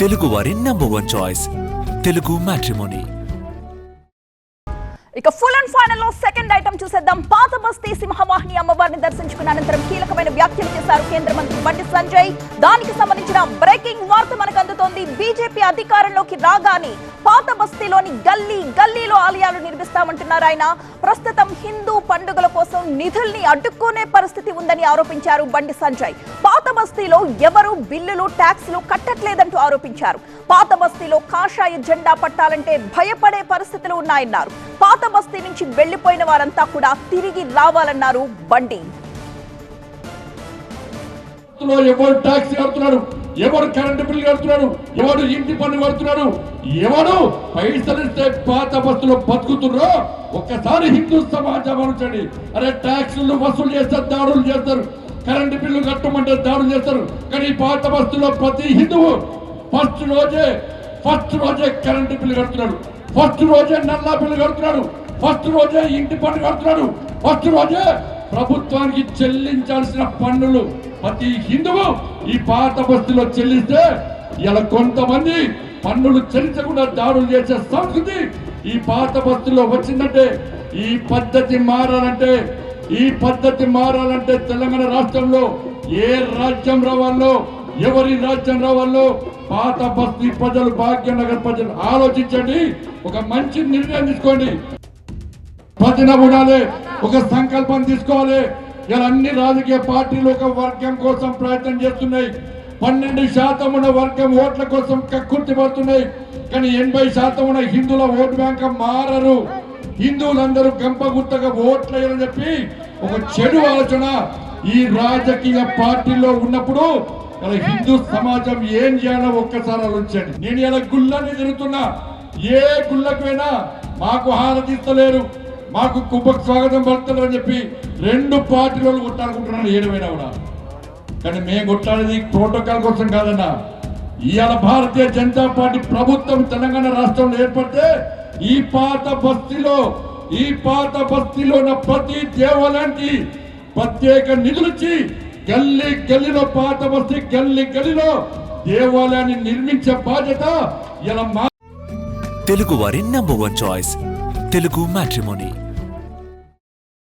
తెలుగు వారి number one choice Telugu matrimony ఇక full and ఫైనల్లో సెకండ్ ఐటమ్ చూసేద్దాం. పాత బస్తీ సింహవాహిని అమ్మవారిని దర్శించుకున్న అనంతరం కీలకమైన వ్యాఖ్యలు చేశారు కేంద్ర మంత్రి బండి సంజయ్. దానికి సంబంధించిన బ్రేకింగ్ వార్త మనకు అందుతోంది బీజేపీ అధికారంలోకి రాగానే పాత బస్తీలోని గల్లీ గల్లీలో ఆలయాలు నిర్మిస్తామంటున్నారు ఆయన. ప్రస్తుతం హిందూ పండుగల కోసం నిధుల్ని అడ్డుకునే పరిస్థితి ఉందని ఆరోపించారు బండి సంజయ్. పాత బస్తీలో ఎవరు బిల్లులు ట్యాక్స్లు కట్టట్లేదంటూ ఆరోపించారు. పాత బస్తీలో కాషాయ జెండా పట్టాలంటే భయపడే పరిస్థితులు ఉన్నాయన్నారు. పాత బస్తీ నుంచి వెళ్ళిపోయిన వారంతా కూడా తిరిగి రావాలన్నారు బండి. ఎవరు ట్యాక్స్ కడుతున్నాడు ఎవడు కరెంటు బిల్లు కడుతున్నాడు? ఎవడు ఇంటి పన్ను కడుతున్నాడు? ఎవడు పైసలిస్తే పాత బస్సులో బతుకుతున్నారో? ఒక్కసారి హిందూ సమాజం అనుచండి అరే ట్యాక్సులు వసూలు చేస్తారు దాడులు చేస్తారు. కరెంటు బిల్లు కట్టమంటే దాడులు చేస్తారు. కానీ పాత బస్సులో ప్రతి హిందువు ఫస్ట్ రోజే ఫస్ట్ రోజే కరెంటు బిల్లు కడుతున్నాడు. ఫస్ట్ రోజే నల్లా బిల్లు కడుతున్నాడు. ఫస్ట్ రోజే ఇంటి పన్ను కడుతున్నాడు. ఫస్ట్ రోజే ప్రభుత్వానికి చెల్లించాల్సిన పన్నులు ప్రతి హిందువు ఈ పాత బస్తీలో చెల్లిస్తే ఇలా కొంతమంది పన్నులు చెల్లించకుండా దాడులు చేసే సంస్కృతి ఈ పాత బస్తీలో వచ్చిందంటే ఈ పద్ధతి మారాలంటే ఈ పద్ధతి మారాలంటే తెలంగాణ రాష్ట్రంలో ఏ రాజ్యం రావాలో ఎవరి రాజ్యం రావాలో పాత బస్తీ ప్రజలు భాగ్యనగర్ ప్రజలు ఆలోచించండి ఒక మంచి నిర్ణయం తీసుకోండి. ప్రతిన ఉండాలి. ఒక సంకల్పం తీసుకోవాలి. ఇలా అన్ని రాజకీయ పార్టీలు ఒక వర్గం కోసం ప్రయత్నం చేస్తున్నాయి. పన్నెండు శాతం ఉన్న వర్గం ఓట్ల కోసం కక్కుర్తి పడుతున్నాయి కానీ ఎనభై శాతం ఉన్న హిందువుల ఓటు బ్యాంక్ మారరు. హిందువులందరూ గంప గుత్తగా ఓట్లేయని చెప్పి ఒక చెడు ఆలోచన ఈ రాజకీయ పార్టీలో ఉన్నప్పుడు ఇలా హిందూ సమాజం ఏం చేయాలో ఒక్కసారి ఆలోచించండి. నేను ఇలా గుళ్ళని తిరుగుతున్నా. ఏ గుళ్ళకు మాకు హారతిస్తలేరు మాకు కుంభకు స్వాగతం పలుకుతారు అని చెప్పి రెండు పార్టీలు కొట్టాలనుకుంటున్నాను ఏడమైనా కూడా. కానీ మేము కొట్టాడేది ప్రోటోకాల్ కోసం కాదన్నా. ఇవాళ భారతీయ జనతా పార్టీ ప్రభుత్వం తెలంగాణ రాష్ట్రంలో ఏర్పడితే ఈ పాత బస్తీలో ఈ పాత బస్తీలో ఉన్న ప్రతి దేవాలయానికి ప్రత్యేక నిధులిచ్చి గల్లీ గల్లీలో పాత బస్తీ గల్లీ గల్లీలో దేవాలయాన్ని నిర్మించే బాధ్యత ఇలా మా తెలుగు వారి number one choice Telugu matrimony.